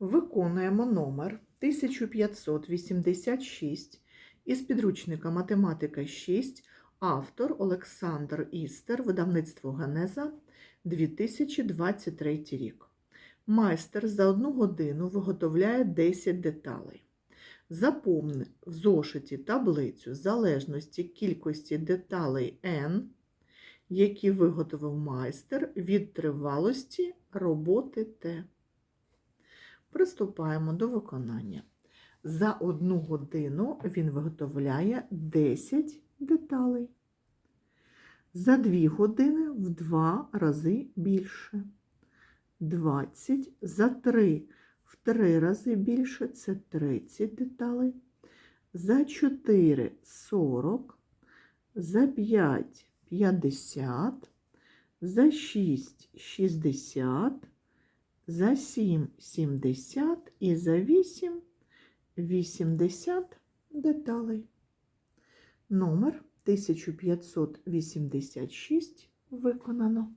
Виконуємо номер 1586 із підручника Математика 6, автор Олександр Істер, видавництво Генеза 2023 рік. Майстер за одну годину виготовляє 10 деталей. Заповни в зошиті таблицю залежності кількості деталей N, які виготовив майстер від тривалості роботи Т. Приступаємо до виконання. За одну годину він виготовляє 10 деталей. За 2 години в 2 рази більше. 20 за 3 в 3 рази більше це 30 деталей. За 4 40, за 5 50, за 6 60, за 7 70 і за 8 80 деталей. Номер 1586 виконано.